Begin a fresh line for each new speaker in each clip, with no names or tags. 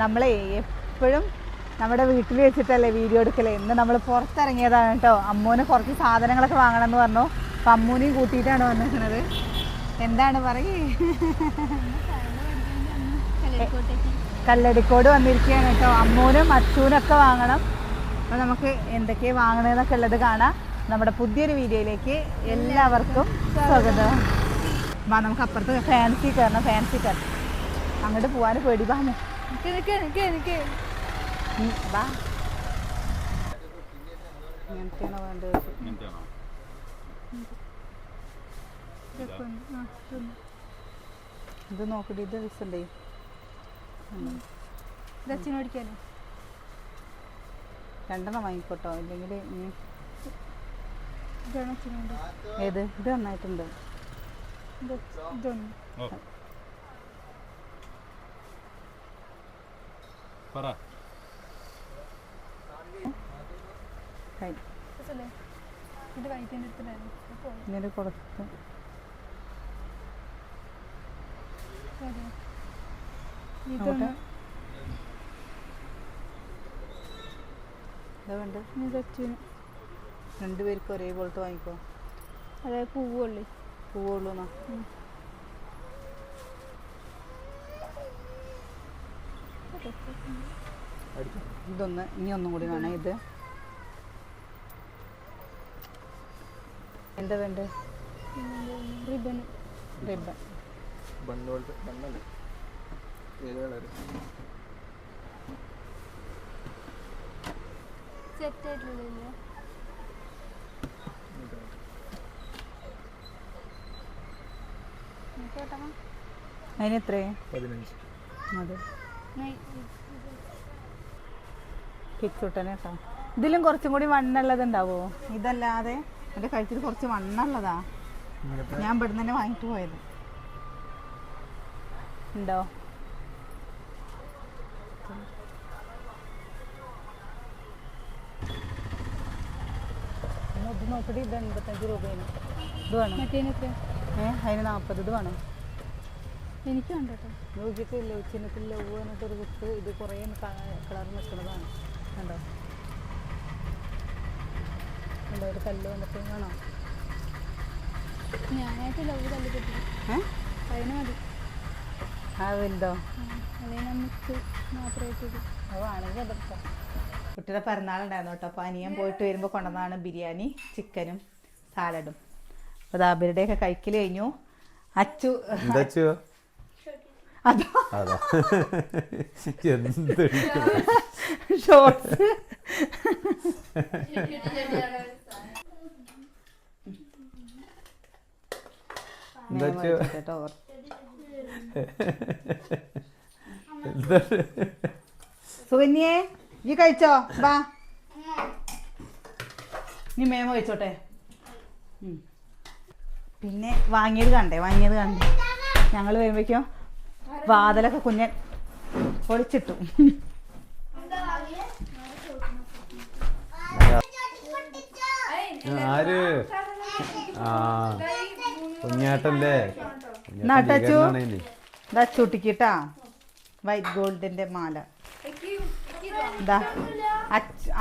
നമ്മളെ എപ്പോഴും നമ്മുടെ വീട്ടിൽ വെച്ചിട്ടല്ലേ വീഡിയോ എടുക്കലേ. ഇന്ന് നമ്മൾ പുറത്തിറങ്ങിയതാണ് കേട്ടോ. അമ്മൂന് കുറച്ച് സാധനങ്ങളൊക്കെ വാങ്ങണം എന്ന് പറഞ്ഞു. അപ്പം അമ്മൂനെയും കൂട്ടിയിട്ടാണ് വന്നിരിക്കുന്നത്. എന്താണ് പറയേ? കല്ലടിക്കോട് വന്നിരിക്കുകയാണ് കേട്ടോ. അമ്മൂനും അച്ചൂനൊക്കെ വാങ്ങണം. അപ്പോൾ നമുക്ക് എന്തൊക്കെയാണ് വാങ്ങണമെന്നൊക്കെ ഉള്ളത് കാണാം. നമ്മുടെ പുതിയൊരു വീഡിയോയിലേക്ക് എല്ലാവർക്കും സ്വാഗതം. നമുക്ക് അപ്പുറത്ത് ഫാൻസി കയറണം ഫാൻസി കയറണം അങ്ങോട്ട് പോകാൻ പേടി വാ മോ. ഉം, വാ ഇങ്ങനത്തെയാണോ വേണ്ടത്? ഇത് നോക്കട്ടെ ഇത് രസമുണ്ടേ
ദക്ഷിണോടിക്കാനോ
രണ്ടെണ്ണം വാങ്ങിക്കോട്ടോ
അല്ലെങ്കിൽ
ഏത്? ഇത് നന്നായിട്ടുണ്ട്.
ഇതൊന്നും.
പറ.
ഇത് അപ്പോൾ
ഇങ്ങനെ കൊടുത്ത്.
അതെ
രണ്ടുപേർക്ക് ഒരേപോലത്തെ വാങ്ങിക്കോ.
അതായത് പൂവുള്ളി.
പൂവുള്ളൂ എന്നാ ഇതൊന്ന് ഇനി ഒന്നും കൂടി വേണം ഇത്. എന്താ വേണ്ടത്
റിബൺ.
റിബൺ.
ബണ്ണോൾട്ട് ബണ്ണല്ലേ ഏത് കളർ
സെറ്റ് ആയിട്ടുള്ളതില്ലേ കേട്ടോ
അതിന് എത്രയേ
പതിനഞ്ച്
അതെ
ഞാൻ
കിച്ചുട്ടനെ കേട്ടോ ഇതിലും കുറച്ചും കൂടി വണ്ണുള്ളത് ഉണ്ടാവോ ഇതല്ലാതെ എന്റെ കഴുത്തിൽ കുറച്ച് വണ്ണുള്ളതാ. ഞാൻ ഇവിടെ തന്നെ വാങ്ങിട്ട് പോയത്. ഉണ്ടോ? എന്നാ ഇത് നോക്കടി ഇത് എൺപത്തഞ്ച് രൂപയാണ്. ഇത് വേണം.
മറ്റേന് എത്ര
ഏ അതിന് നാൽപ്പത് ഇത് വേണം.
എനിക്ക് വേണ്ട കേട്ടോ
എന്നിട്ടൊരു ഇത് കുറേ കളർ നിൽക്കുന്നതാണ്. കണ്ടോ? കണ്ടോ ഒരു കല്ല് വന്നിട്ട് വേണോ
ഞാനായിട്ട് ലവ് തല്ലി
കിട്ടി
അതിന് മതി.
ആ വലുതോ കുട്ടിയുടെ പിറന്നാളുണ്ടായിരുന്നു കേട്ടോ. അപ്പോൾ അനിയൻ പോയിട്ട് വരുമ്പോൾ കൊണ്ടുവന്നതാണ് ബിരിയാണി ചിക്കനും സാലഡും. അപ്പോൾ അത് അവരുടെയൊക്കെ കഴിക്കൽ കഴിഞ്ഞു. അച്ചു
എന്താ
അതോ. ഷോർട്സ് കേട്ടോ. സുകന്യേ ഈ കഴിച്ചോ? വാ. നീ മേമ കഴിച്ചോട്ടെ. പിന്നെ വാങ്ങിയത് കണ്ടേ വാങ്ങിയത് കണ്ടേ. ഞങ്ങൾ വരുമ്പോഴേക്കും വാതിലൊക്കെ കുഞ്ഞൻ പൊളിച്ചിട്ടു.
ആര്? ആ കുഞ്ഞാട്ടല്ലേ
നട്ടച്ചു ഇതാ ചുട്ടിക്കിട്ടാ. വൈറ്റ് ഗോൾഡിന്റെ മാല. ഇതാ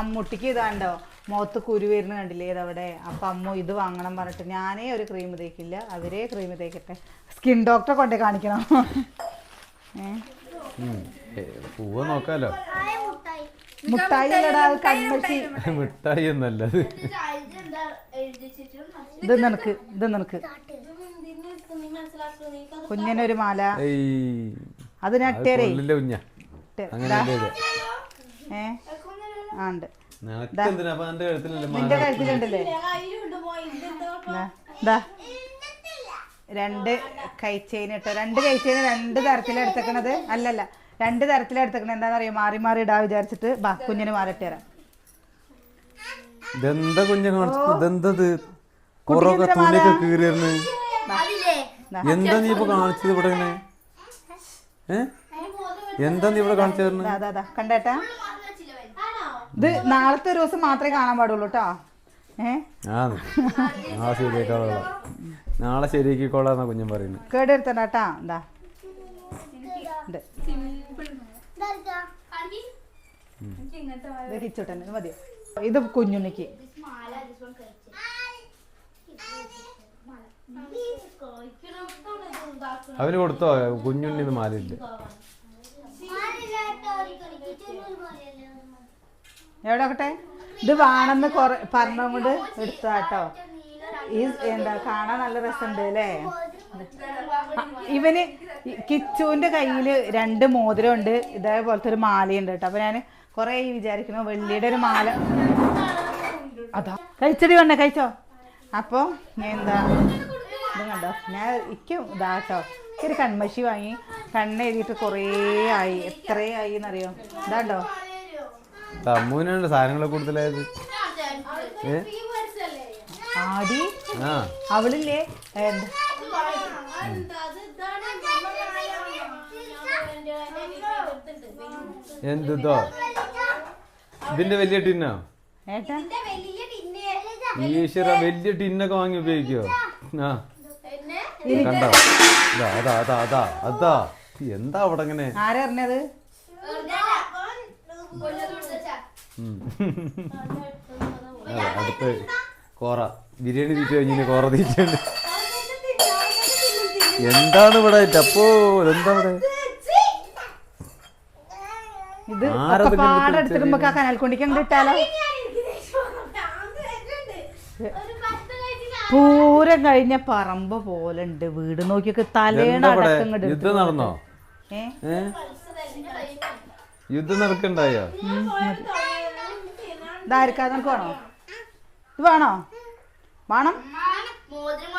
അമ്മുട്ടിക്ക് ഇതാണ്ടോ? മുഖത്ത് കുരു വരുന്ന കണ്ടില്ലേ അവിടെ അപ്പൊ അമ്മ ഇത് വാങ്ങണം പറഞ്ഞിട്ട് ഞാനേ ഒരു ക്രീം തേക്കില്ല. അവരെ ക്രീം തേക്കട്ടെ. സ്കിൻ ഡോക്ടറെ കൊണ്ടേ കാണിക്കണം. ഏ
പൂവ് നോക്കാലോ.
മുട്ടായി കൺമഷി
മിഠായി എന്നല്ലത്.
ഇത് നിനക്ക് ഇത് നിനക്ക്. കുഞ്ഞിനൊരു മാല. അത് നട്ടേരേ
കുഞ്ഞ.
ഏ? നിന്റെ കഴുത്തിലുണ്ടല്ലേ. രണ്ട് കൈച്ചെയിൻ ഇട്ടോ. രണ്ട് കൈച്ചെയിൻ രണ്ട് തരത്തിലെടുത്തേക്കണത് അല്ലല്ല. രണ്ട് തരത്തിലെടുത്തേക്കണത് എന്താണെന്നറിയോ? മാറി മാറി ഇടാ വിചാരിച്ചിട്ട് ബാ കുഞ്ഞിന് മാറിട്ട് തരാം
ഇതെന്താ കുഞ്ഞ ഇതെന്തത്? തുണിയൊക്കെ കീറിയിരുന്നു. എന്താ നീ ഇപ്പൊ കാണിച്ചത് ഇവിടെ ഇങ്ങനെ? എന്താ നീ ഇവിടെ കാണിച്ചു തരുന്നത്.
കണ്ടേട്ടാ. ഇത് നാളത്തെ ഒരു ദിവസം മാത്രമേ കാണാൻ പാടുള്ളൂ കേട്ടോ
ആ നാളെ ശരിയാക്കിക്കോളാന്നാ കുഞ്ഞൻ പറയുന്നത്
കേടെടുത്തണ്ടാട്ടാ എന്താ ഇത് മതിയോ? കുഞ്ഞുണ്ണിക്ക്.
അവന് കൊടുത്തോ? കുഞ്ഞുണ്ണിന്ന് മാലില്ല
എവിടെ ആക്കട്ടെ? ഇത് വേണമെന്ന് കൊറേ പറഞ്ഞുകൊണ്ട് എടുത്താട്ടോ. ഈ എന്താ കാണാൻ നല്ല രസമുണ്ട് അല്ലേ? ഇവന് ഈ കിച്ചുവിന്റെ കയ്യിൽ രണ്ട് മോതിരം ഉണ്ട് ഇതേപോലത്തെ ഒരു മാലയുണ്ട് കേട്ടോ. അപ്പൊ ഞാൻ കുറെ വിചാരിക്കുന്നു വെള്ളിയുടെ ഒരു മാല. അതാ. കഴിച്ചടി വേണ്ട കഴിച്ചോ? അപ്പോൾ ഞാൻ എന്താ ഇത് കണ്ടോ? ഞാൻ ഇക്കും ഇതാട്ടോ ഒരു കൺമഷി വാങ്ങി കണ്ണെഴുതിയിട്ട് കുറേ ആയി. എത്രയായി ആയി എന്നറിയോ? ഇതാണ്ടോ
തമ്മൂനാണ് സാധനങ്ങളെ കൂടുതലായത്
ആടി? അവളില്ലേ? എന്താ?
എന്തിതോ ഇതിന്റെ വലിയ ടിന്നോ?
ഏട്ടാ?
ഈശ്വര വലിയ ടിന്നൊക്കെ വാങ്ങി ഉപയോഗിക്കോ? ആ. കണ്ടോ? അതാ അതാ അതാ അതാ അതാ. എന്താ അവിടെ അങ്ങനെ ആരറിഞ്ഞത് അടുത്ത് കോറ. ബിരിയാണി തീറ്റ കഴിഞ്ഞ കോറ തീറ്റ എന്താണ് ഇവിടെ ചപ്പോ എന്താ ഇവിടെ?
ഇത്
പാടെടുത്തിടുമ്പോ
ഒക്കെ
ഇങ്ങനെ
പാടെടുത്തിട്ട് നമുക്ക് ആ കനാൽ കൊണ്ടിക്കാൻ ഇട്ടാലോ? പൂരം കഴിഞ്ഞ പറമ്പ പോലെ ഉണ്ട്. വീട് നോക്കിയൊക്കെ തലേണ അടക്കം
യുദ്ധം നടന്നോ? യുദ്ധം നടക്കണ്ടായോ?
ഇതായിരിക്കാ നിനക്ക് വേണോ? ഇത് വേണോ? വേണം?
മോതിരം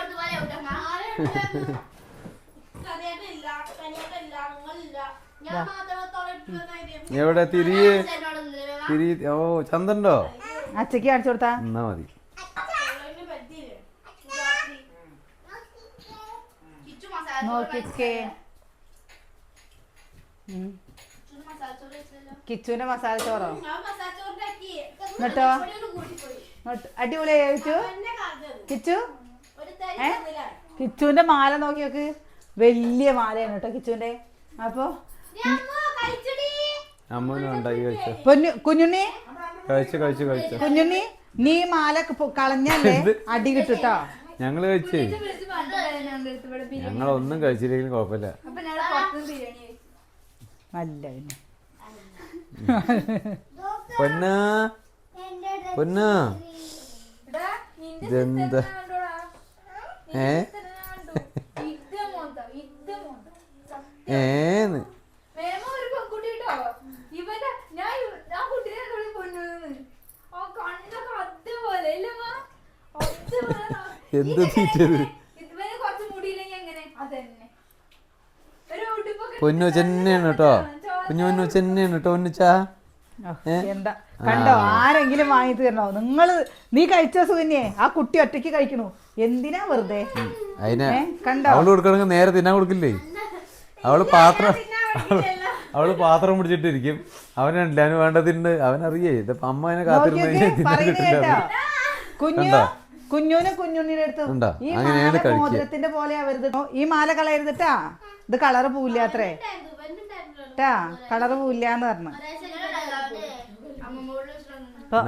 എവിടെ? തിരിയെ തിരി ഓ ചന്തണ്ടോ?
അച്ഛക്ക് കാണിച്ചു കൊടുത്താ.
എന്നാ മതി.
നോക്കിക്കേ കിച്ചുവിന്റെ മസാല ചോറോ എന്നിട്ടോ? അടിപൊളിയായി കിച്ചു? കിച്ചു?
ഒരു തരി
ഏ. കിച്ചുവിന്റെ മാല നോക്കി നോക്ക്. വലിയ മാലയാണ് കേട്ടോ കിച്ചുവിന്റെ. അപ്പൊ.
അമ്മൂനും ഉണ്ടായി കഴിച്ചോ?
പൊന്നു കുഞ്ഞുണ്ണി?
കഴിച്ചു കഴിച്ചു കഴിച്ചു.
കുഞ്ഞുണ്ണി നീ മാല കളഞ്ഞല്ലേ? അടി കിട്ടുട്ടോ?
ഞങ്ങൾ കഴിച്ചേ. ഞങ്ങളൊന്നും കഴിച്ചില്ലെങ്കിലും കുഴപ്പമില്ല.
അല്ല പിന്നെ.
പൊന്നാ? പൊന്നാ?
എടാ, നിന്റെ
ഇതെന്താ. ഏ
sister നെ കണ്ടോ? ഇഗ്ദ മോന്ത, ഇഗ്ദ മോന്ത. സത്യം.
ഏന്ന്
മേമ ഒരു പെൺകുട്ടി കേട്ടോ ഇവന്റെ ഞാൻ ഇവ- ആ കുട്ടീനെ കണ്ടോളി പൊന്നു ആ കണ്ണൊക്കെ അതേപോലെ ഇല്ലമ്മ അതേപോലെ ന-
എന്ത് തീറ്റത്?
ഇവന് കുറച്ച് മുടിയില്ലെങ്കിൽ എങ്ങനെ? അതന്നെ. ഒരു ഉടുപ്പൊക്കെ
പൊന്നു ചെന്നെയാണ് കേട്ടോ. കുഞ്ഞു പൊന്നു ചെന്നെയാണ് കേട്ടോ
ഒന്നിച്ചാ എന്താ? കണ്ടോ ആരെങ്കിലും വാങ്ങി തീരണോ? നിങ്ങൾ നീ കഴിച്ച സുകന്യെ ആ കുട്ടി ഒറ്റയ്ക്ക് കഴിക്കണു. എന്തിനാ വെറുതെ? കണ്ടോ?
അവൾ കൊടുക്കണെങ്കിൽ നേരെ തിന്നാൻ കൊടുക്കില്ലേ? അവൾ പാത്രം അവൾ പാത്രം പിടിച്ചിട്ടിരിക്കും. അവനുണ്ട് അവന് വേണ്ടതുണ്ട്. അവനറിയേ ഇതിപ്പോ അമ്മ അതിനെ കാത്തിരുന്നു
കുഞ്ഞു? കുഞ്ഞുനും കുഞ്ഞുണ്ണിയുടെ അടുത്ത്? ഈ മാല. മോതിരത്തിന്റെ പോലെ അവരുത് ഈ മാല കളയരുതിട്ടാ ഇത് കളറ് പോവില്ലാത്രേ
ഇവനുണ്ടായിരുന്നല്ലോ.
കളറ് പോവില്ലാന്ന് പറഞ്ഞു.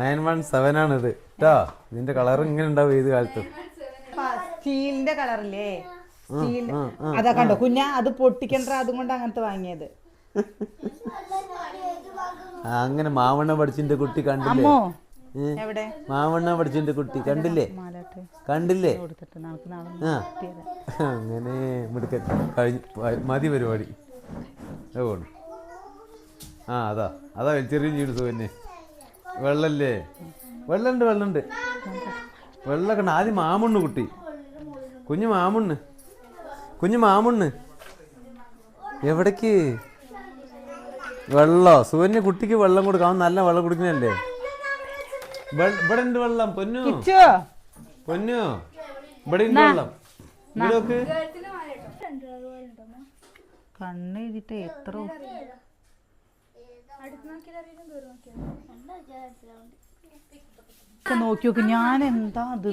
നയൻ വൺ സെവൻ ആണ് ഇത് കേട്ടോ ഇതിന്റെ കളർ ഇങ്ങനെ ഉണ്ടാവും ഏത് കാലത്ത്.
സ്റ്റീലിന്റെ കളറില്ലേ? സ്റ്റീൽ അതാ കണ്ടോ? കുഞ്ഞ അത് പൊട്ടിക്കണ്ട അതുകൊണ്ട് അങ്ങനത്തെ വാങ്ങിയത്.
അങ്ങനെ മാവണ്ണ പഠിച്ചിന്റെ കുട്ടി കണ്ടില്ലേ? മാവണ്ണ പഠിച്ചിന്റെ കുട്ടി കണ്ടില്ലേ? കണ്ടില്ലേ?
കൊടുത്തിട്ട് നമുക്ക് നാളെ
ആ.
കിട്ടിയതാ.
അങ്ങനെ മിടുക്ക മതി പരിപാടി. പോണു ആ അതാ. അതാ ചെറിയ ജീൻസ് തന്നെ. വെള്ളല്ലേ? വെള്ളമുണ്ട് വെള്ളമുണ്ട് വെള്ളമൊക്കെ ഉണ്ട്. ആദ്യം മാമണ്ണ് കുട്ടി. കുഞ്ഞു മാമണ്ണ് കുഞ്ഞു മാമണ്ണ് എവിടേക്ക്? വെള്ളോ? സുവന്യ കുട്ടിക്ക് വെള്ളം കൊടുക്കാം അവൻ നല്ല വെള്ളം കുടിക്കുന്നല്ലേ ഇവിടെ ഉണ്ട് വെള്ളം? പൊന്നു. പൊന്നു? ഇവിടെ നോക്ക്
കണ്ണ് എഴുതിട്ട് എത്ര നോക്കി നോക്ക് ഞാൻ എന്താ അത്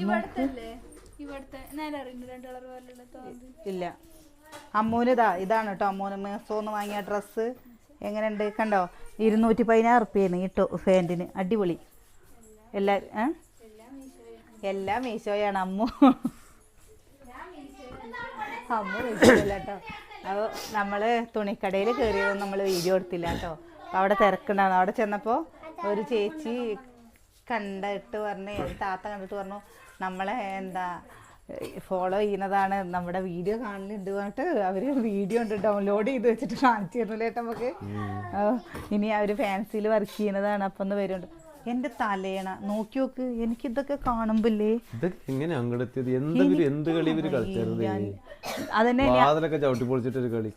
ഇല്ല. അമ്മൂനിതാ ഇതാണ് കേട്ടോ അമ്മൂന്. മേസോന്ന് വാങ്ങിയ ഡ്രസ്സ് എങ്ങനെയുണ്ട്? കണ്ടോ? ഇരുന്നൂറ്റി പതിനാറ് റുപ്യാണ് കേട്ടോ ഫാന്റിന് അടിപൊളി. എല്ലാ ഏ? എല്ലാം മീശോയാണ് അമ്മു. അമ്മ മീശോയല്ല കേട്ടോ അപ്പോൾ നമ്മൾ തുണിക്കടയിൽ കയറിയതൊന്നും നമ്മൾ വീഡിയോ എടുത്തില്ല കേട്ടോ അപ്പോൾ അവിടെ തിരക്കുണ്ടായിരുന്നു. അവിടെ ചെന്നപ്പോൾ ഒരു ചേച്ചി കണ്ടിട്ട് പറഞ്ഞു താത്ത കണ്ടിട്ട് പറഞ്ഞു നമ്മളെ എന്താ ഫോളോ ചെയ്യുന്നതാണ് നമ്മുടെ വീഡിയോ കാണലുണ്ട് പറഞ്ഞിട്ട് അവർ വീഡിയോ ഉണ്ട് ഡൗൺലോഡ് ചെയ്ത് വെച്ചിട്ട് കാണിച്ചു തരുന്നില്ല നമുക്ക്? ഇനി അവർ ഫാൻസിയിൽ വർക്ക് ചെയ്യുന്നതാണ് അപ്പം ഒന്ന് വരുന്നുണ്ട്. എന്റെ തലേണ. നോക്കി നോക്ക് എനിക്കിതൊക്കെ കാണുമ്പില്ലേ?
എങ്ങനെ അങ്ങടെത്തിയത് എന്തെങ്കിലും എന്ത് കളി ഇവർ കളിച്ചത്
അതന്നെ
വാതിലൊക്കെ ചവിട്ടി പൊളിച്ചിട്ടൊരു കളി.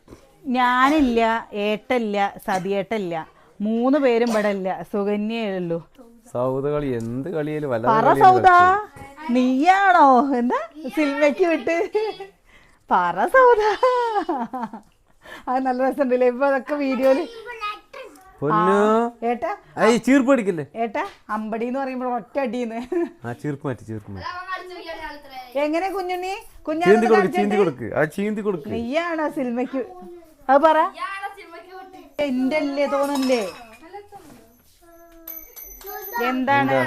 ഞാനില്ല ഏട്ടല്ല സതിയേട്ടല്ല. മൂന്ന് പേരും ഇവിടെ ഇല്ല. സുകന്യേ ഉള്ളൂ
സൗദ കളി. എന്ത് കളിയാലും
പറ
വല്ല
സൗദ. നീയാണോ? എന്താ? സിനിമയ്ക്ക് വിട്ട്. പറ സൗദ. അത് നല്ല രസമുണ്ടല്ലേ? ഇപ്പൊ അതൊക്കെ വീഡിയോയിൽ
പൊന്നു.
ഏട്ടാ
ഈ ചീർപ്പ് അടിക്കല്ലേ
ഏട്ടാ അമ്പടി എന്ന് പറയുമ്പോൾ ഒറ്റ അടിന്ന്
ആ ചീർപ്പ് മാറ്റി ചീർപ്പ് മാറ്റി.
അവൻ കളിച്ചു നോക്കിയാണ്
എങ്ങനെ കുഞ്ഞുണ്ണി
ചീന്തി കൊടുക്ക് ചീന്തി കൊടുക്ക്. ആ ചീന്തി കൊടുക്ക്.
നീയാണോ സിനിമയ്ക്ക്? അത് പറ. എന്റെ അല്ലേ തോന്നല്ലേ? എന്താണ്?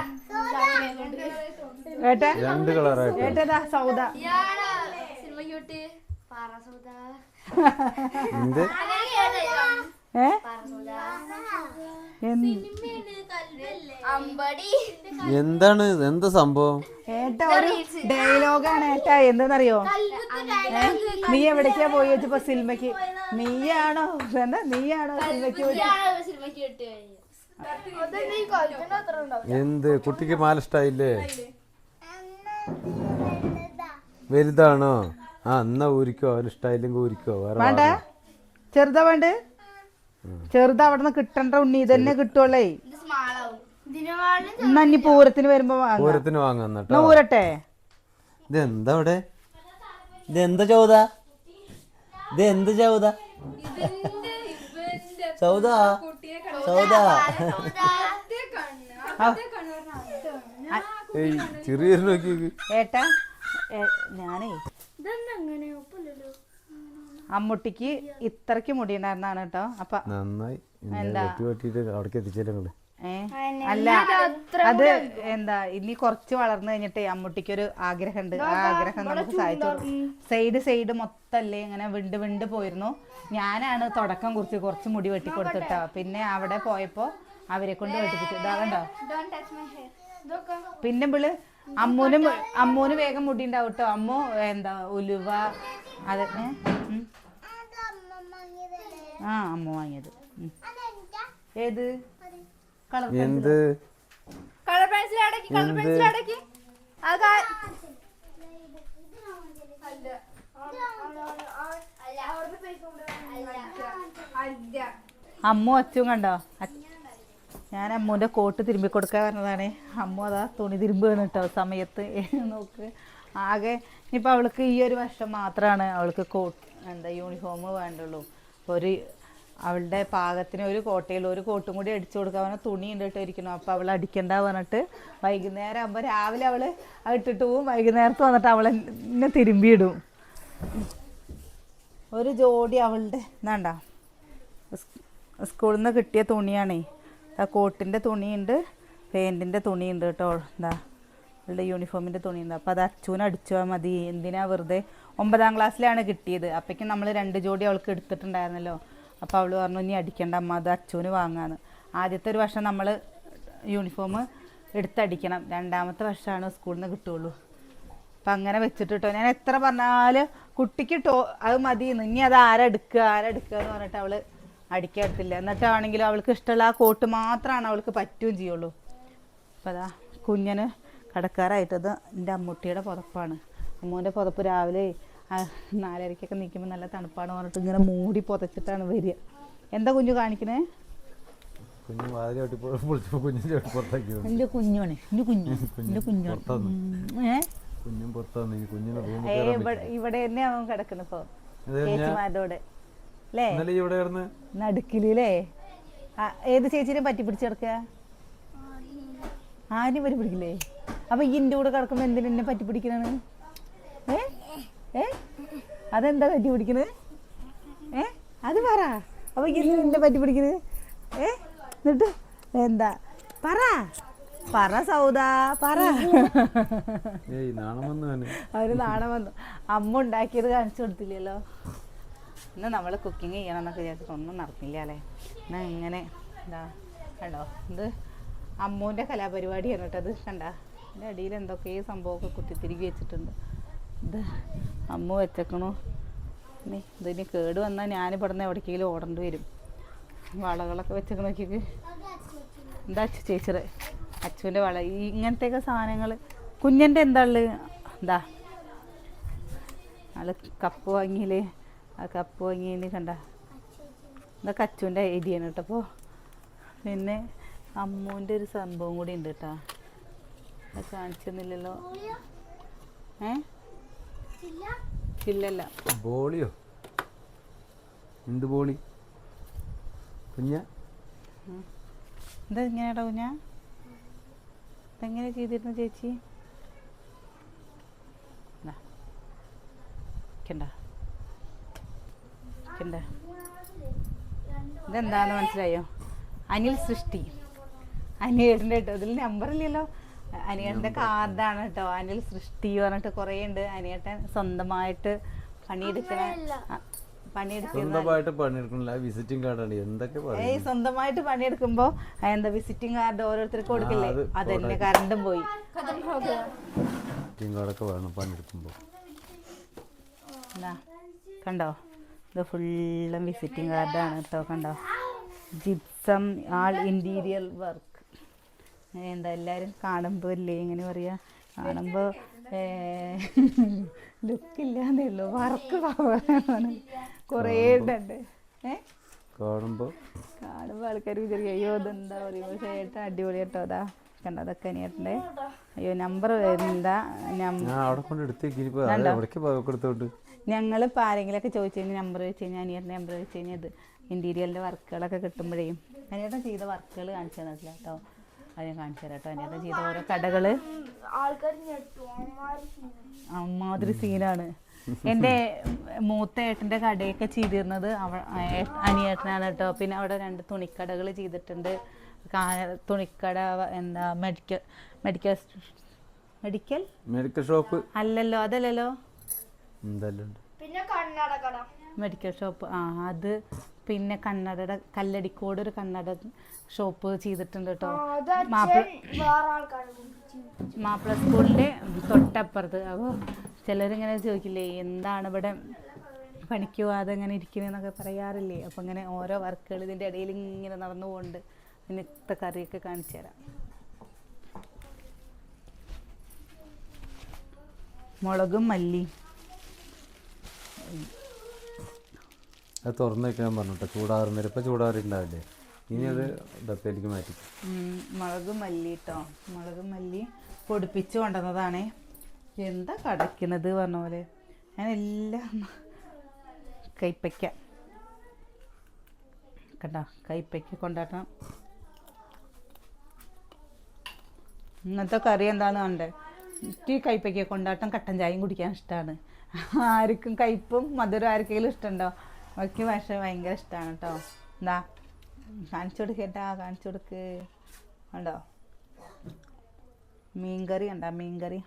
ഏട്ടാ
രണ്ട് കളറായിട്ട്.
സൗദ.
എന്ത്.
ഏ?
എന്താണ്? എന്താ സംഭവം?
ഏട്ടാ ഒരു ഡയലോഗാണ് ഏട്ടാ. എന്തെന്നറിയോ? ഏ? നീ എവിടേക്കാ പോയി വെച്ചപ്പോ സിനിമയ്ക്ക്? നീയാണോ? എന്താ നീയാണോ സിനിമയ്ക്ക്
കഴിഞ്ഞു.
എന്ത്? കുട്ടിക്ക് മാലിഷ്ടായില്ലേ വലുതാണോ? ആ എന്നാ ഊരിക്കോ. അവന് ഇഷ്ടായില്ലെങ്കിൽ ഊരിക്കോ. വേറെ
വേണ്ട. ചെറുതാ വേണ്ട. ചെറുത് അവിടെ നിന്ന് കിട്ടണ്ട ഉണ്ണി ഇതന്നെ കിട്ടുള്ളേ എന്നാ ഇനി പൂരത്തിന് വരുമ്പോ
പൂരത്തിന് വാങ്ങാൻ
എന്നാ
കേട്ടോ
ഊരട്ടെ.
ഇത് എന്താ അവിടെ? ഇതെന്താ ചൗത? ചൗദ ചൗത? ചൗത? ചൗത? ചെറിയ
ഏട്ടാ ഞാനേ
ഇതെന്താ
അമ്മുട്ടിക്ക് ഇത്രക്ക് മുടി ഉണ്ടായിരുന്നാണ് കേട്ടോ. അപ്പൊ
നന്നായി. അവിടേക്ക്
എത്തിച്ചേരങ്ങൾ അല്ല അത് എന്താ ഇനി കുറച്ച് വളർന്നു കഴിഞ്ഞിട്ടേ ആഗ്രഹം ഉണ്ട് ആ ആഗ്രഹം നമുക്ക് സാധിച്ചു. സൈഡ് സൈഡ് മൊത്തല്ലേ ഇങ്ങനെ വിണ്ട് വിണ്ട് പോയിരുന്നു. ഞാനാണ് തുടക്കം കുറിച്ച് കുറച്ച് മുടി വെട്ടി കൊടുത്തിട്ടോ. പിന്നെ അവിടെ പോയപ്പോ അവരെ കൊണ്ട് വെട്ടിപ്പിച്ചു. ഇതാകണ്ടോ
ഡോണ്ട് ടച്ച് മൈ ഹെയർ ഇതൊക്കെ
പിന്നെ ഇവൾ അമ്മൂന് അമ്മൂന് വേഗം മുടി ഉണ്ടാവും കേട്ടോ അമ്മു എന്താ ഉലുവ അത് ഏ? ആ അമ്മ വാങ്ങിയത്. ഏത്? കളർ
എന്ത്?
കളർ പെൻസിൽ അടക്കി കളർ? പെൻസിൽ അടക്കി. അമ്മ അച്ഛൻ അല്ല.
അമ്മു അച്ചും കണ്ടോ? അച്ച്- ഞാൻ അമ്മൂന്റെ കോട്ട് തിരുമ്പി കൊടുക്കാൻ പറഞ്ഞതാണ് അമ്മു അതാ തുണി തിരുമ്പുകയാണ് കേട്ടോ സമയത്ത്. നോക്ക്. ആകെ ഇനിയിപ്പോൾ അവൾക്ക് ഈ ഒരു വർഷം മാത്രമാണ് അവൾക്ക് കോട്ട് എന്താ യൂണിഫോം വേണ്ടുള്ളൂ. ഒരു അവളുടെ പാകത്തിന് ഒരു കോട്ടയിൽ ഒരു കോട്ടും കൂടി അടിച്ചു കൊടുക്കാൻ പറഞ്ഞാൽ തുണി ഉണ്ട് ഇരിക്കണം അപ്പോൾ അവൾ അടിക്കണ്ട പറഞ്ഞിട്ട് വൈകുന്നേരം ആകുമ്പോൾ രാവിലെ അവൾ ഇട്ടിട്ട് പോവും. വൈകുന്നേരത്ത് വന്നിട്ട് അവൾ എന്നെ തിരുമ്പിയിടും ഒരു ജോഡി അവളുടെ എന്താണ്ടാ സ്കൂളിൽ നിന്ന് കിട്ടിയ തുണിയാണേ. കോട്ടിന്റെ തുണിയുണ്ട് പാന്റിന്റെ തുണിയുണ്ട് കേട്ടോ. എന്താ അവളുടെ യൂണിഫോമിന്റെ തുണിയുണ്ട്. അപ്പോൾ അത് അച്ചൂന് അടിച്ചാൽ മതി. എന്തിനാ വെറുതെ? ഒമ്പതാം ക്ലാസ്സിലാണ് കിട്ടിയത്. അപ്പോഴേക്കും നമ്മൾ രണ്ട് ജോഡി അവൾക്ക് എടുത്തിട്ടുണ്ടായിരുന്നല്ലോ. അപ്പോൾ അവൾ പറഞ്ഞു ഇനി അടിക്കണ്ട അമ്മ അത് അച്ചൂന് വാങ്ങാന്ന്. ആദ്യത്തെ ഒരു വർഷം നമ്മൾ യൂണിഫോം എടുത്തടിക്കണം. രണ്ടാമത്തെ വർഷമാണ് സ്കൂളിൽ നിന്ന് കിട്ടുള്ളൂ. അപ്പം അങ്ങനെ വെച്ചിട്ട് കേട്ടോ. ഞാൻ എത്ര പറഞ്ഞാലും കുട്ടിക്ക് ടോ അത് മതി ഇനി അത് ആരെടുക്കുക ആരെടുക്കുക എന്ന് പറഞ്ഞിട്ട് അവൾ അടിക്കാൻ എന്നിട്ടാണെങ്കിൽ എന്നിട്ടാണെങ്കിലും അവൾക്ക് ഇഷ്ടമുള്ള ആ കോട്ട് മാത്രമാണ് അവൾക്ക് പറ്റുകയും ചെയ്യുള്ളൂ. അപ്പം അതാ കുഞ്ഞന് കടക്കാറായിട്ടത് എന്റെ അമ്മൂട്ടിയുടെ പുതപ്പാണ്. അമ്മൂന്റെ പുതപ്പ് രാവിലെ നാലരയ്ക്കൊക്കെ നിൽക്കുമ്പോൾ നല്ല തണുപ്പാണ് പറഞ്ഞിട്ട് ഇങ്ങനെ മൂടി പുതച്ചിട്ടാണ് വരിക. എന്താ കുഞ്ഞു കാണിക്കണേ?
കുഞ്ഞു. എന്റെ
എന്റെ
എന്റെ
ഇവിടെ ഇവിടെ കിടക്കുന്നത്. ഇപ്പോൾ ചേച്ചിമാരോട്. നടുക്കിലേ ഏത് ചേച്ചിനെ പറ്റി പിടിച്ച് കിടക്കുക? ആരും പറ്റി പിടിക്കില്ലേ? അപ്പൊ ഇന്റെ കൂടെ കിടക്കുമ്പോ എന്തിനു എന്നെ പറ്റി പിടിക്കണാണ് ഏ? ഏ? അതെന്താ പറ്റി പിടിക്കണത്? ഏ? അത് പറ. അപ്പൊ ഇങ്ങനെ എന്നെ പറ്റി പിടിക്കണത്? ഏ? എന്നിട്ട് എന്താ? പറ. പറ സൗദ പറ.
നാണം
അവർ നാളെ വന്നു. അമ്മ ഉണ്ടാക്കിയത് കാണിച്ചു കൊടുത്തില്ലല്ലോ. ഇന്ന് നമ്മൾ കുക്കിംഗ് ചെയ്യണം എന്നൊക്കെ വിചാരിച്ചിട്ട് ഒന്നും നടന്നില്ല അല്ലേ? എന്നാ ഇങ്ങനെ എന്താ കണ്ടോ? ഇത് അമ്മൂന്റെ കലാപരിപാടിയാണ് കേട്ടോ അത് കണ്ട? എന്റെ അടിയിൽ എന്തൊക്കെയോ സംഭവമൊക്കെ കുത്തിത്തിരികി വെച്ചിട്ടുണ്ട്. ഇത് അമ്മു വെച്ചേക്കണു. ഇനി ഇതിന് കേട് വന്നാൽ ഞാൻ ഇവിടുന്ന് എവിടേക്കെങ്കിലും ഓടേണ്ടി വരും. വളകളൊക്കെ വെച്ചേക്കണ നോക്കിക്ക് എന്താ അച്ഛ ചേച്ചിറ് അച്ഛന്റെ വള ഇങ്ങനത്തെയൊക്കെ സാധനങ്ങൾ കുഞ്ഞന്റെ എന്താ ഉള്ളത് എന്താ ആൾ കപ്പ് വാങ്ങിയില്ലേ ആ കപ്പ് വാങ്ങിയതിന് കണ്ട? ഇതൊക്കെ അച്ചുവിന്റെ ഐഡിയ ആണ് കേട്ടോ അപ്പോൾ പിന്നെ അമ്മൂന്റെ ഒരു സംഭവം കൂടി ഉണ്ട് കേട്ടോ. അത് കാണിച്ചെന്നില്ലല്ലോ. ഏ? ഇല്ലല്ല.
ബോളിയോ? എന്ത് ബോളി? കുഞ്ഞ?
എന്താ ഇങ്ങനെയാടാ കുഞ്ഞ. ഇതെങ്ങനെ ചെയ്തിരുന്നു ചേച്ചി. കണ്ട കണ്ട ഇതെന്താന്ന് മനസ്സിലായോ? അനിൽ സൃഷ്ടി. അനിയേട്ടന്റെ കേട്ടോ ഇതിൽ നമ്പർ ഇല്ലല്ലോ. അനിയേട്ടന്റെ കാർഡാണ് കേട്ടോ. അനിൽ സൃഷ്ടി പറഞ്ഞിട്ട് കുറേ ഉണ്ട്. അനിയേട്ടൻ സ്വന്തമായിട്ട് പണിയെടുക്കണ
സ്വന്തമായിട്ട് പണിയെടുക്കണില്ല. വിസിറ്റിംഗ് കാർഡാണ് എന്തൊക്കെ
ഏയ് സ്വന്തമായിട്ട് പണിയെടുക്കുമ്പോ എന്താ വിസിറ്റിംഗ് കാർഡ് ഓരോരുത്തർക്ക് കൊടുക്കില്ലേ?
അത്
അതന്നെ കറണ്ടും പോയി.
വിസിറ്റിംഗ് കാർഡൊക്കെ വേണം
പണിയെടുക്കുമ്പോ. കണ്ടോ? ഇത് ഫുള്ളും വിസിറ്റിംഗ് കാർഡാണ് കേട്ടോ കണ്ടോ? ജിപ്സം ആൾ ഇന്റീരിയർ വർക്ക് എന്താ എല്ലാവരും കാണുമ്പോൾ ഇല്ലേ? ഇങ്ങനെ പറയുക കാണുമ്പോൾ ലുക്കില്ലാന്നേ ഉള്ളൂ. വർക്ക് കുറേ ഉണ്ട് ഏ?
കാണുമ്പോൾ
കാണുമ്പോൾ ആൾക്കാർ വിചാരിക്കും അയ്യോ ഇതെന്താ പറയുക പക്ഷേ ഏട്ടൻ അടിപൊളി കേട്ടോ അതാ കണ്ടോ അതൊക്കെ അനിയേട്ടന്റെ അയ്യോ നമ്പർ എന്താ?
അവിടെ കൊണ്ട് എടുത്തേക്ക് കൊടുത്തോട്ട്
ഞങ്ങൾ ഇപ്പോൾ ആരെങ്കിലുമൊക്കെ ചോദിച്ചു കഴിഞ്ഞാൽ നമ്പർ വെച്ച് കഴിഞ്ഞാൽ അനിയറിന്റെ നമ്പർ വെച്ച് കഴിഞ്ഞാൽ ഇത് ഇന്റീരിയറിന്റെ വർക്കുകളൊക്കെ കിട്ടുമ്പോഴേ അനിയേട്ടൻ ചെയ്ത വർക്കുകൾ കാണിച്ചു തന്നിട്ടില്ല കേട്ടോ. അത് ഞാൻ കാണിച്ചു തരാം കേട്ടോ. അനിയേട്ടൻ ചെയ്ത ഓരോ കടകൾ അമ്മാതിരി സീനാണ്. എന്റെ മൂത്ത ഏട്ടന്റെ കടയൊക്കെ ചെയ്തിരുന്നത് അവ അനിയേട്ടനാണ് കേട്ടോ. പിന്നെ അവിടെ രണ്ട് തുണിക്കടകൾ ചെയ്തിട്ടുണ്ട്. തുണിക്കട എന്താ medical medical medical?
Medical shop.
അല്ലല്ലോ അതല്ലല്ലോ.
എന്തെല്ലാം
പിന്നെ കണ്ണടക്കട
മെഡിക്കൽ ഷോപ്പ് ആ അത് പിന്നെ കണ്ണടയുടെ കല്ലടിക്കോട് ഒരു കണ്ണട ഷോപ്പ് ചെയ്തിട്ടുണ്ട് കേട്ടോ മാപ്പിള മാപ്പിള സ്കൂളിന്റെ തൊട്ടപ്പുറത്ത്. അപ്പോൾ ചിലരിങ്ങനെ ചോദിക്കില്ലേ എന്താണ് ഇവിടെ പണിക്ക് പോകാതെ ഇങ്ങനെ ഇരിക്കുന്നതെന്നൊക്കെ പറയാറില്ലേ? അപ്പോൾ ഇങ്ങനെ ഓരോ വർക്കുകൾ ഇതിന്റെ ഇടയിൽ ഇങ്ങനെ നടന്നു പോകുന്നുണ്ട് ഇന്നത്തെ കറിയൊക്കെ കാണിച്ചു തരാം. മുളകും മല്ലി
അത് തുറന്ന് വെക്കാൻ പറഞ്ഞിട്ടോ ചൂടാറുന്നില്ല ഇപ്പം ചൂടാറുണ്ടാവില്ലേ? ഇനി അത് ഡപ്പയിലേക്ക് മാറ്റി.
മുളക് മല്ലി കേട്ടോ മുളക് മല്ലി പൊടിപ്പിച്ച് കൊണ്ടുവന്നതാണേ. എന്താ കടക്കുന്നത് പറഞ്ഞ പോലെ? ഞാൻ എല്ലാം കൈപ്പയ്ക്ക. കണ്ടോ? കൈപ്പയ്ക്ക കൊണ്ടാട്ടണം ഇന്നത്തെ കറി എന്താണ് കണ്ടേ? എനിക്ക് കൈപ്പയ്ക്ക കൊണ്ടാട്ടം കട്ടൻ ചായയും കുടിക്കാൻ ഇഷ്ടമാണ് ആർക്കും കയ്പും മധുരം ആർക്കെങ്കിലും ഇഷ്ടമുണ്ടോ? എനിക്ക് പക്ഷെ ഭയങ്കര ഇഷ്ടമാണ് കേട്ടോ. എന്താ കാണിച്ചു കൊടുക്കേട്ടാ കാണിച്ചു കൊടുക്ക്. ഉണ്ടോ മീൻകറി ഉണ്ടോ മീൻകറി.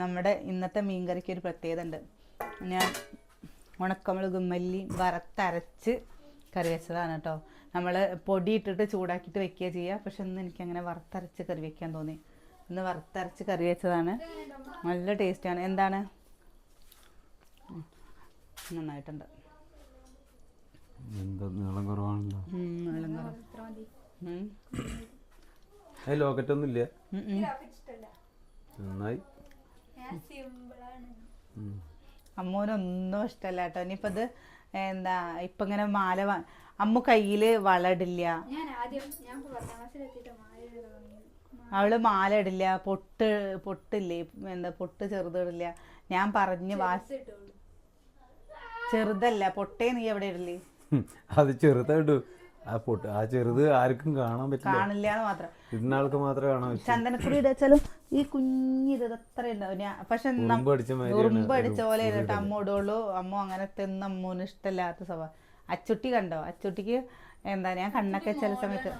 നമ്മുടെ ഇന്നത്തെ മീൻകറിക്ക് ഒരു പ്രത്യേകത ഉണ്ട്. ഞാൻ ഉണക്കമുളകും മല്ലി വറുത്തരച്ച് കറി വെച്ചതാണ് കേട്ടോ. നമ്മൾ പൊടി ഇട്ടിട്ട് ചൂടാക്കിയിട്ട് വെക്കുക ചെയ്യുക. പക്ഷെ ഇന്ന് എനിക്ക് അങ്ങനെ വറുത്തരച്ച് കറി വെക്കാൻ തോന്നി. ഇന്ന് വറുത്തരച്ച് കറി വെച്ചതാണ്. നല്ല ടേസ്റ്റാണ് എന്താണ്. നന്നായിട്ടുണ്ട്.
എന്താ നീളം കുറവാണല്ലോ.
വെള്ളം കുറവ്.
ലോക്കറ്റ് ഒന്നും ഇല്ല. നന്നായി.
അമ്മൂനൊന്നും ഇഷ്ടമല്ല കേട്ടോ. ഇനിയിപ്പോൾ ഇത് എന്താ ഇപ്പൊ ഇങ്ങനെ മാല അമ്മ കയ്യിൽ
വളടില്ല.
അവൾ മാല ഇടില്ല പൊട്ട് പൊട്ടില്ലേ എന്താ പൊട്ട് ചെറുതിടില്ല ഞാൻ പറഞ്ഞ് വാ ചെറുതല്ല പൊട്ടേ നീ എവിടെ
ഇടൽ? അത് ചെറുതായിട്ടു ആ പൊട്ട് ആ ചെറുത് ആർക്കും കാണാൻ പറ്റില്ല.
കാണില്ല എന്ന് മാത്രം.
ഇന്നാൾക്ക് മാത്രമേ കാണാൻ പറ്റൂ.
ചന്ദനക്കുടി ഇടച്ചാലും ഈ കുഞ്ഞിത് അത്ര ഉണ്ടാവും ഞാൻ പക്ഷെ
ഉറുമ്പ് അടിച്ച മാതിരിയാണ്
ഉറുമ്പ് അടിച്ച പോലെ അമ്മ ഇടുള്ളൂ. അമ്മ അങ്ങനെ തിന്ന അമ്മൂന് ഇഷ്ടമില്ലാത്ത സ്വഭാവം. അച്ചുട്ടി കണ്ടോ? അച്ചുട്ടിക്ക് എന്താ ഞാൻ കണ്ണൊക്കെ ചില സമയത്ത്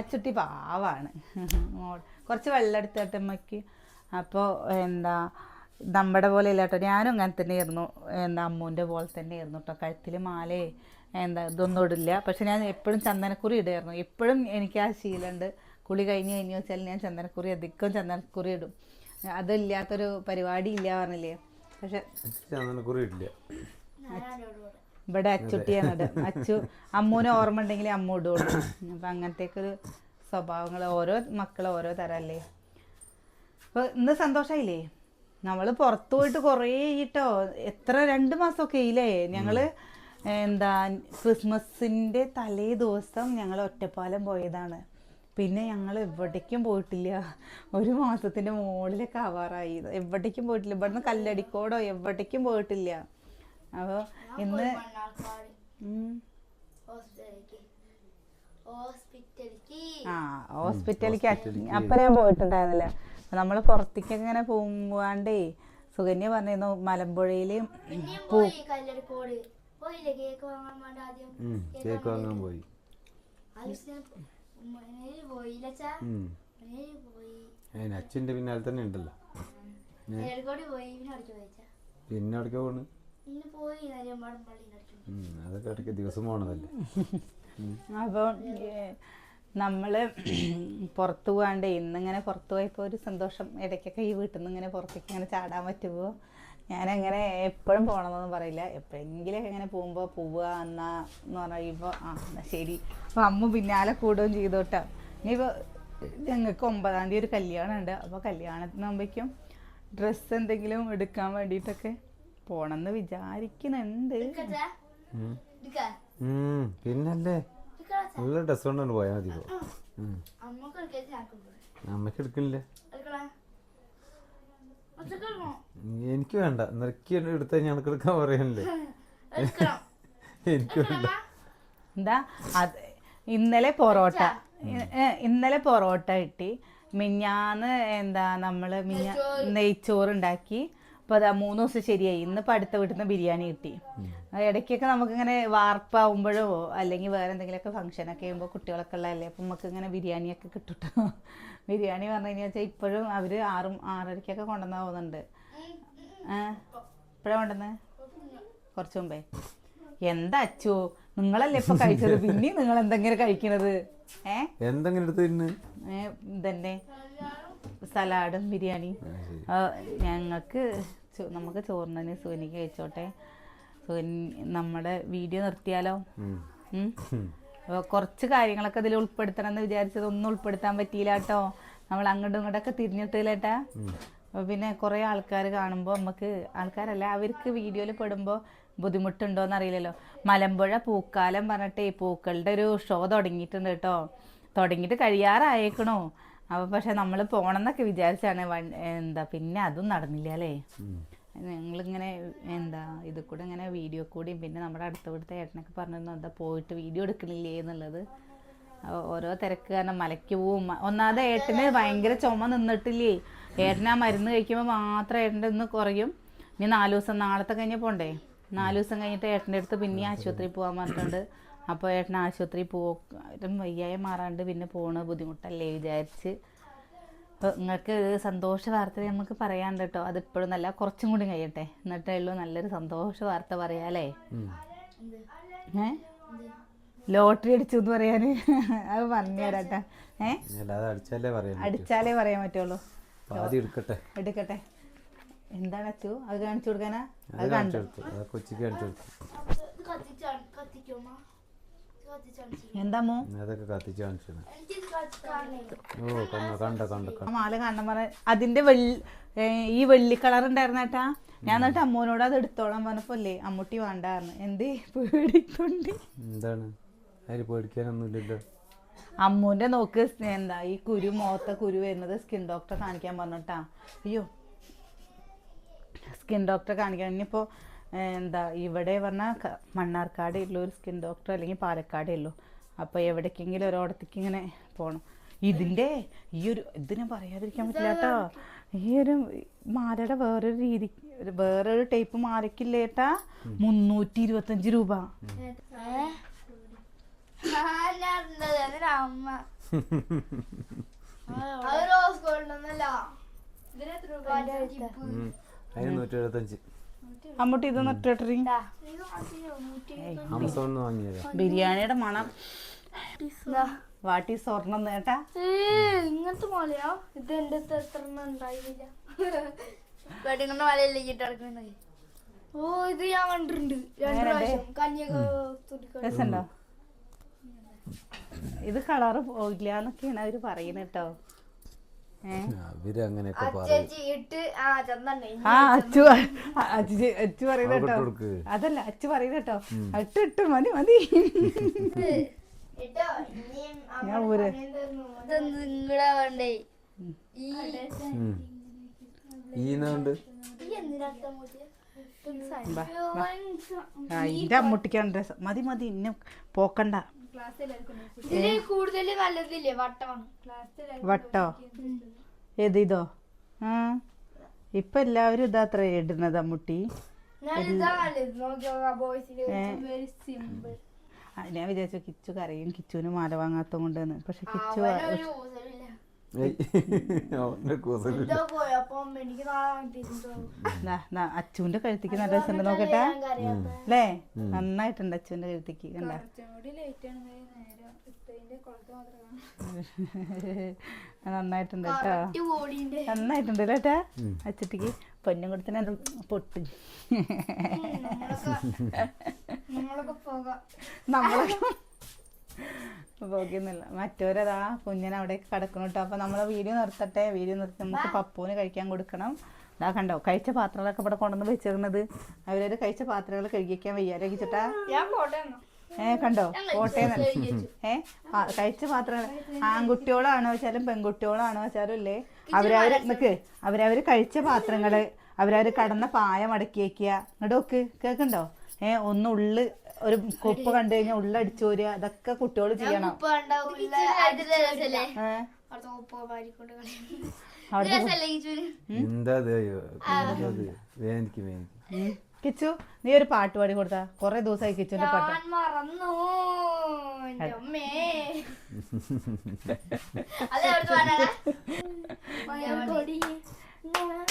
അച്ചുട്ടി പാവാണ്. മോൾ. കുറച്ച് വെള്ളം എടുത്തിട്ട് അമ്മയ്ക്ക് അപ്പോൾ എന്താ നമ്മുടെ പോലെ ഇല്ല കേട്ടോ. ഞാനും അങ്ങനെ തന്നെയായിരുന്നു. എന്താ അമ്മൂന്റെ പോലെ തന്നെയായിരുന്നു കേട്ടോ. കഴുത്തിൽ മാലേ എന്താ ഇതൊന്നും ഇടില്ല. പക്ഷെ ഞാൻ എപ്പോഴും ചന്ദനക്കുറി ഇടുമായിരുന്നു. എപ്പോഴും എനിക്ക് ആ ശീലമുണ്ട്. കുളി കഴിഞ്ഞ് കഴിഞ്ഞ് വെച്ചാൽ ഞാൻ ചന്ദനക്കുറി അധികം ചന്ദനക്കുറി ഇടും. അതില്ലാത്തൊരു പരിപാടി ഇല്ല പറഞ്ഞില്ലേ? പക്ഷെ
ചന്ദനക്കുറി ഇല്ല
ഇവിടെ അച്ചുട്ടിയാണ് അച്ചു അമ്മൂനെ ഓർമ്മ ഉണ്ടെങ്കിൽ അമ്മ ഇടുള്ളൂ. അപ്പം അങ്ങനത്തേക്കൊരു സ്വഭാവങ്ങൾ ഓരോ മക്കൾ ഓരോ തരല്ലേ അപ്പോൾ ഇന്ന് സന്തോഷമായില്ലേ നമ്മൾ പുറത്തു പോയിട്ട് കുറേ കേട്ടോ എത്ര രണ്ട് മാസമൊക്കെ ഇല്ലേ ഞങ്ങൾ എന്താ ക്രിസ്മസിന്റെ തലേ ദിവസം ഞങ്ങൾ ഒറ്റപ്പാലം പോയതാണ്. പിന്നെ ഞങ്ങൾ എവിടേക്കും പോയിട്ടില്ല. ഒരു മാസത്തിന്റെ മുകളിലൊക്കെ ആവാറായി. എവിടേക്കും പോയിട്ടില്ല. ഇവിടുന്ന് കല്ലടിക്കോടോ എവിടേക്കും പോയിട്ടില്ല. അപ്പോൾ ഇന്ന് ആ ഹോസ്പിറ്റലിലേക്ക്. അപ്പം ഞാൻ പോയിട്ടുണ്ടായിരുന്നില്ല. നമ്മൾ പുറത്തേക്ക് ഇങ്ങനെ പോകാണ്ടേ സുകന്യ പറഞ്ഞിരുന്നു മലമ്പുഴയിൽ
കല്ലടിക്കോട് പോയില്ലേ കേക്ക് വാങ്ങാൻ
പോയി. അച്ഛന്റെ പിന്നാലെ തന്നെ ഉണ്ടല്ലോ.
പിന്നെ
അടക്ക പോണ്? അതൊക്കെ ഇടയ്ക്ക് ദിവസം പോണതല്ലേ?
അപ്പോൾ നമ്മൾ പുറത്തു പോകാണ്ട് ഇന്നിങ്ങനെ പുറത്തു പോയപ്പോൾ ഒരു സന്തോഷം. ഇടയ്ക്കൊക്കെ ഈ വീട്ടിൽ നിന്ന് ഇങ്ങനെ പുറത്തേക്ക് ഇങ്ങനെ ചാടാൻ പറ്റുമോ ഞാനങ്ങനെ എപ്പോഴും പോകണമെന്നൊന്നും പറയില്ല. എപ്പോഴെങ്കിലും ഇങ്ങനെ പോകുമ്പോൾ പോവുക എന്നാ എന്ന് പറയുമ്പോൾ ആ എന്നാൽ ശരി. അപ്പോൾ അമ്മ പിന്നാലെ കൂടുകയും ചെയ്തു കേട്ടോ ഇനിയിപ്പോൾ ഞങ്ങൾക്ക് ഒമ്പതാം തീയതി ഒരു കല്യാണം ഉണ്ട് അപ്പോൾ കല്യാണത്തിനാകുമ്പോഴേക്കും ഡ്രസ്സ് എന്തെങ്കിലും എടുക്കാൻ വേണ്ടിയിട്ടൊക്കെ പോകണമെന്ന് വിചാരിക്കുന്നുണ്ട്.
പിന്നല്ലേ? നല്ല ഡ്രസ് കൊണ്ടാണ് പോയാൽ മതി അമ്മയ്ക്ക് എടുക്കണില്ല എനിക്ക് വേണ്ട. നിറക്കി എടുത്താൽ ഞങ്ങൾക്ക് എടുക്കാൻ പറയണ്ടേ
എടുക്കണം.
എനിക്ക് വേണ്ട
എന്താ? അത് ഇന്നലെ പൊറോട്ട. ഇന്നലെ പൊറോട്ട കിട്ടി. മിഞ്ഞാന്ന് എന്താ നമ്മൾ മിഞ്ഞ നെയ്ച്ചോറ്. ഉണ്ടാക്കി അപ്പോൾ അതാ മൂന്ന് ദിവസം ശരിയായി. ഇന്നിപ്പോൾ അടുത്ത വീട്ടിൽ നിന്ന് ബിരിയാണി കിട്ടി. ഇടയ്ക്കൊക്കെ നമുക്കിങ്ങനെ വാർപ്പാവുമ്പോഴോ അല്ലെങ്കിൽ വേറെ എന്തെങ്കിലുമൊക്കെ ഫംഗ്ഷനൊക്കെ ചെയ്യുമ്പോൾ കുട്ടികളൊക്കെ ഉള്ളതല്ലേ അപ്പം നമുക്ക് ഇങ്ങനെ ബിരിയാണിയൊക്കെ കിട്ടുട്ടോ. ബിരിയാണി പറഞ്ഞു കഴിഞ്ഞാൽ വെച്ചാൽ ഇപ്പോഴും അവർ ആറും ആറരയ്ക്കൊക്കെ കൊണ്ടുവന്നാ പോകുന്നുണ്ട്. ഏ? ഇപ്പോഴാണ് കൊണ്ടുവന്ന്? കുറച്ച് മുമ്പേ. എന്താ അച്ചു? നിങ്ങളല്ലേ ഇപ്പൊ കഴിച്ചത്? പിന്നെയും നിങ്ങൾ എന്തെങ്കിലും കഴിക്കണത്? ഏഹ്
എന്തെങ്കിലും
ഇതന്നെ. സലാഡും ബിരിയാണി ഞങ്ങൾക്ക് നമുക്ക് ചോറിനെ സുനിക്ക് കഴിച്ചോട്ടെ. സുനി നമ്മുടെ വീഡിയോ നിർത്തിയാലോ? കുറച്ച് കാര്യങ്ങളൊക്കെ ഇതിൽ ഉൾപ്പെടുത്തണം എന്ന് വിചാരിച്ചത് ഒന്നും ഉൾപ്പെടുത്താൻ പറ്റിയില്ല കേട്ടോ. നമ്മൾ അങ്ങോട്ടും ഇങ്ങോട്ടൊക്കെ തിരിഞ്ഞിട്ടില്ലേട്ടാ പിന്നെ കുറേ ആൾക്കാർ കാണുമ്പോൾ നമുക്ക് ആൾക്കാരല്ല അവർക്ക് വീഡിയോയിൽ പെടുമ്പോൾ ബുദ്ധിമുട്ടുണ്ടോയെന്ന് അറിയില്ലല്ലോ. മലമ്പുഴ പൂക്കാലം പറഞ്ഞിട്ട് പൂക്കളുടെ ഒരു ഷോ തുടങ്ങിയിട്ടുണ്ട് കേട്ടോ. തുടങ്ങിയിട്ട് കഴിയാറായേക്കണോ. അപ്പോൾ പക്ഷെ നമ്മൾ പോകണമെന്നൊക്കെ വിചാരിച്ചാണ് എന്താ പിന്നെ അതും നടന്നില്ല അല്ലേ ഞങ്ങളിങ്ങനെ എന്താ ഇത് കൂടെ ഇങ്ങനെ വീഡിയോ കൂടിയും പിന്നെ നമ്മുടെ അടുത്ത വീട്ടിലത്തെ ഏട്ടനൊക്കെ പറഞ്ഞിരുന്നു എന്താ പോയിട്ട് വീഡിയോ എടുക്കണില്ലേ എന്നുള്ളത്. ഓരോ തിരക്ക് കാരണം മലയ്ക്ക് പോവും. ഒന്നാമത് ഏട്ടന് ഭയങ്കര ചുമ നിന്നിട്ടില്ലേ? ഏട്ടനാ ആ മരുന്ന് കഴിക്കുമ്പോൾ മാത്രം ഏട്ടന്റെ ഒന്ന് കുറയും. ഇനി നാല് ദിവസം നാളത്തെ കഴിഞ്ഞ് പോണ്ടേ? നാല് ദിവസം കഴിഞ്ഞിട്ട് ഏട്ടന്റെ അടുത്ത് പിന്നെ ആശുപത്രിയിൽ പോകാൻ പറഞ്ഞിട്ടുണ്ട്. അപ്പോൾ ഏട്ടൻ ആശുപത്രി പോകും വയ്യായി മാറാണ്ട് പിന്നെ പോണ ബുദ്ധിമുട്ടല്ലേ വിചാരിച്ച്. അപ്പോൾ നിങ്ങൾക്ക് ഒരു സന്തോഷ വാർത്ത നമുക്ക് പറയാണ്ട് കേട്ടോ. അതിപ്പോഴും നല്ല കുറച്ചും കൂടി കഴിയട്ടെ. എന്നിട്ടേ ഉള്ളൂ നല്ലൊരു സന്തോഷ വാർത്ത പറയാലേ. ഏ? ലോട്ടറി അടിച്ചു എന്ന് പറയാന്. അത് പറഞ്ഞു തരാട്ടാ ഏ?
അടിച്ചാലേ പറയാൻ
അടിച്ചാലേ പറയാൻ പറ്റുള്ളൂ.
എടുക്കട്ടെ.
എടുക്കട്ടെ. എന്താണ് അച്ചു? അത് കാണിച്ചു കൊടുക്കാനാ?
അത് കാണിച്ചു കൊടുത്തു. കൊച്ചിക്ക് കാണിച്ചു കൊടുത്തു.
ഇത് കത്തിച്ചാണ് കത്തിക്കുമ്മ കത്തിച്ചാണ്
എന്താ മോ?
അതൊക്കെ കത്തിച്ച് ഓ കണ്ട കണ്ട കണ്ട
മാല കാണണം അതിന്റെ വെള്ളി ഈ വെള്ളി കളർ ഉണ്ടായിരുന്നേട്ടാ ഞാൻ എന്നിട്ട് അമ്മൂനോട് അത് എടുത്തോളാൻ പറഞ്ഞപ്പോ അല്ലേ അമ്മൂട്ടി വേണ്ടായിരുന്നു എന്തേ പേടിക്കൊണ്ട്
എന്താണ്? അതിൽ പേടിക്കാനൊന്നുമില്ലല്ലോ.
അമ്മൂന്റെ നോക്ക് എന്താ ഈ കുരു മുഖത്തെ കുരു വരുന്നത് സ്കിൻ ഡോക്ടറെ കാണിക്കാൻ പറഞ്ഞിട്ടാ. അയ്യോ സ്കിൻ ഡോക്ടറെ കാണിക്കാൻ. ഇനിയിപ്പോൾ എന്താ ഇവിടെ പറഞ്ഞാൽ മണ്ണാർക്കാട് ഉള്ളൂ ഒരു സ്കിൻ ഡോക്ടർ അല്ലെങ്കിൽ പാലക്കാടേ ഉള്ളൂ അപ്പോൾ എവിടേക്കെങ്കിലും ഒരിടത്തേക്ക് ഇങ്ങനെ പോകണം ഇതിന്റെ ഈ ഒരു ഇതിനെ പറയാതിരിക്കാൻ പറ്റില്ല കേട്ടോ ഈ ഒരു മാലയുടെ വേറൊരു രീതി വേറൊരു ടൈപ്പ് മാലയ്ക്കില്ലേട്ടാ മുന്നൂറ്റി ഇരുപത്തഞ്ച് രൂപ.
അതിന് നൂറ്റി എഴുപത്തഞ്ച്
അമ്മൂട്ടി
ഇതൊന്ന് വാങ്ങിയതാ.
ബിരിയാണിയുടെ മണം. വാട്ടി സ്വർണം നേട്ടാ.
ഇങ്ങനത്തെ പോലെയോ ഇത് എന്റെ ഉണ്ടായില്ല. ഓ ഇത് ഞാൻ കണ്ടിട്ടുണ്ട്. രണ്ട്? പ്രാവശ്യം.
ഇത് കളറ് പോയില്ല എന്നൊക്കെയാണ് അവർ പറയുന്നത് കേട്ടോ.
ആ
അച്ചു അച്ചു അച്ചു കേട്ടോ. അതല്ല അച്ചു പറയുന്നത് കേട്ടോ. ഇട്ട് ഇട്ട് മതി മതി. ഞാൻ ഊര്.
ഈന്നുണ്ട്.
ആ ഇന്റെ അമ്മൂട്ടിക്കാണ് രസം മതി മതി ഇന്നെ പോക്കണ്ട.
ഇതിൽ കൂടുതൽ വട്ടമാണ്
വട്ടോ. ഏത് ഇതോ? ആ. ഇപ്പൊ എല്ലാവരും ഇതാത്ര ഇടുന്നത് മുട്ടി.
ഞാൻ
വിചാരിച്ചു കിച്ചു കരയും. കിച്ചുവിന് മാല വാങ്ങാത്ത കൊണ്ടെന്ന് പക്ഷെ കിച്ചു അച്ചുവിന്റെ കഴുത്തിക്ക് നല്ല രസമുണ്ട് നോക്കട്ടെ. അല്ലേ നന്നായിട്ടുണ്ട് അച്ചുവിന്റെ കഴുത്തിക്ക് കണ്ട. നന്നായിട്ടുണ്ട് കേട്ടോ. നന്നായിട്ടുണ്ട് കേട്ടാ അച്ചുട്ടിക്ക് പൊന്നും കൊടുത്തിന് പൊട്ടി.
നമ്മളൊക്കെ പോകാം
നമ്മളെ കുഞ്ഞൻ മറ്റവരതാ കുഞ്ഞിനെ അവിടെ കിടക്കണം കേട്ടോ അപ്പൊ നമ്മളെ വീഡിയോ നിർത്തട്ടെ. വീഡിയോ നിർത്തി നമുക്ക് പപ്പൂന് കഴിക്കാൻ കൊടുക്കണം. ഇതാ കണ്ടോ കഴിച്ച പാത്രങ്ങളൊക്കെ ഇവിടെ കൊണ്ടുവന്ന് വെച്ചിരുന്നത്. അവരൊരു കഴിച്ച പാത്രങ്ങൾ കഴുകിക്കാൻ വയ്യാ രഹിച്ചിട്ടാ
ഞാൻ പോട്ടെ എന്നാ.
ഏ കണ്ടോ? കോട്ടയം ഏ കഴിച്ച പാത്രങ്ങൾ. ആൺകുട്ടികളാണോ വെച്ചാലും പെൺകുട്ടികളാണോ വെച്ചാലും ഇല്ലേ അവരവര് നിക്ക്. അവരവര് കഴിച്ച പാത്രങ്ങൾ അവരവര് കടന്ന പായ മടക്കി വെക്കുക. ഇങ്ങോട്ട് നോക്ക്. കേക്കുണ്ടോ ഏ ഒന്ന് ഉള്ള് ഒരു കൊപ്പ് കണ്ടു കഴിഞ്ഞാൽ ഉള്ളടിച്ചു വരിക അതൊക്കെ കുട്ടികൾ ചെയ്യണം. കിച്ചു നീ ഒരു പാട്ട് പാടി കൊടുത്താ. കൊറേ ദിവസമായി കിച്ചുന്റെ പാട്ട്.
മറന്നു.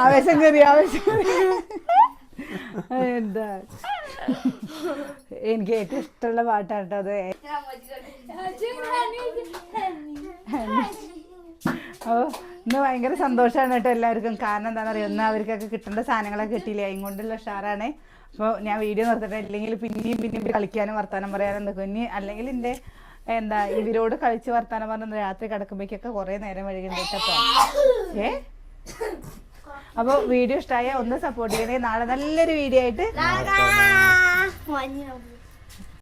ആവേശം കയറി ആവേശം എന്താ? എനിക്ക് ഏറ്റവും ഇഷ്ടമുള്ള പാട്ടാട്ടോ അത്.
ഞാൻ മതിക്കോട്ടെ.
ഓ ഇന്ന് ഭയങ്കര സന്തോഷമാണ് കേട്ടോ എല്ലാവർക്കും. കാരണം എന്താണെന്ന് അറിയാം ഒന്ന് അവർക്കൊക്കെ കിട്ടേണ്ട സാധനങ്ങളൊക്കെ കിട്ടിയില്ല? കൊണ്ടുള്ള ഉഷാറാണ്. അപ്പോൾ ഞാൻ വീഡിയോ നിർത്തട്ടെ? ഇല്ലെങ്കിൽ പിന്നെയും പിന്നെയും കളിക്കാനും വർത്താനം പറയാനും എന്തൊക്കെ ഇനി അല്ലെങ്കിൽ എന്റെ എന്താ ഇവരോട് കളിച്ച് വർത്താനം പറഞ്ഞ രാത്രി കിടക്കുമ്പോഴേക്കൊക്കെ കുറെ നേരം വഴികണ്ടിട്ടപ്പോ കേട്ടോ ഏ? അപ്പൊ വീഡിയോ ഇഷ്ടമായ ഒന്ന് സപ്പോർട്ട് ചെയ്യണേ. നാളെ നല്ലൊരു വീഡിയോ ആയിട്ട്